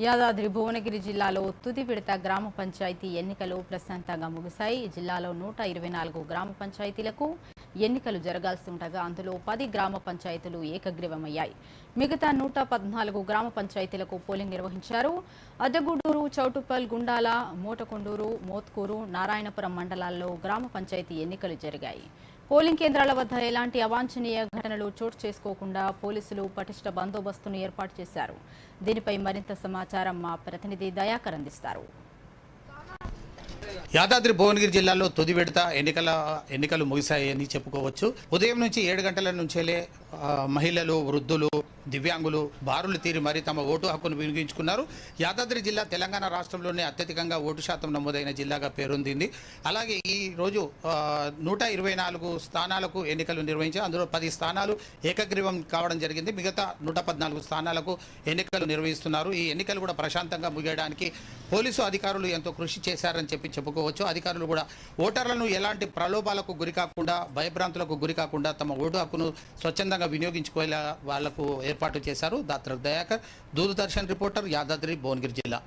యాదాద్రి భువనగిరి జిల్లాలో తుది విడత గ్రామ పంచాయతీ ఎన్నికలు ప్రశాంతంగా ముగిశాయి. జిల్లాలో నూట ఇరవై నాలుగు గ్రామ పంచాయతీలకు ఎన్నికలు జరగాల్సి ఉండగా అందులో పది గ్రామ పంచాయతీలు ఏకగ్రీవమయ్యాయి. మిగతా నూట పద్నాలుగు గ్రామ పంచాయతీలకు పోలింగ్ నిర్వహించారు. అద్దగూడూరు చౌటుప్పల్ గుండాల మూటకొండూరు మోత్కూరు నారాయణపురం మండలాల్లో గ్రామ పంచాయతీ ఎన్నికలు జరిగాయి. పోలింగ్ కేంద్రాల వద్ద ఎలాంటి అవాంఛనీయ ఘటనలు చోటు చేసుకోకుండా పోలీసులు పటిష్ట బందోబస్తును ఏర్పాటు చేశారు. దీనిపై మరింత సమాచారం మా ప్రతినిధి దయాకర్ అందిస్తారు. యాదాద్రి భువనగిరి జిల్లాలో తుది విడత ఎన్నికల ఎన్నికలు ముగిశాయని చెప్పుకోవచ్చు. ఉదయం నుంచి ఏడు గంటల నుంచేలే మహిళలు వృద్ధులు దివ్యాంగులు బారులు తీరి మరీ తమ ఓటు హక్కును వినియోగించుకున్నారు. యాదాద్రి జిల్లా తెలంగాణ రాష్ట్రంలోనే అత్యధికంగా ఓటు శాతం నమోదైన జిల్లాగా పేరొందింది. అలాగే ఈ రోజు నూట ఇరవై నాలుగు స్థానాలకు ఎన్నికలు నిర్వహించారు. అందులో పది స్థానాలు ఏకగ్రీవం కావడం జరిగింది. మిగతా నూట పద్నాలుగు స్థానాలకు ఎన్నికలు నిర్వహిస్తున్నారు. ఈ ఎన్నికలు కూడా ప్రశాంతంగా ముగియడానికి పోలీసు అధికారులు ఎంతో కృషి చేశారని చెప్పి అనుకోవచ్చు అధికారులు కూడా ఓటర్లను ఎలాంటి ప్రలోభాలకు గురికాకుండా భయభ్రాంతులకు గురి కాకుండా తమ ఓటు హక్కును స్వచ్ఛందంగా వినియోగించుకునేలా వాళ్ళకు ఏర్పాటు చేశారు. దాత్ర దయాకర్ దూరదర్శన్ రిపోర్టర్ యాదాద్రి భువనగిరి జిల్లా.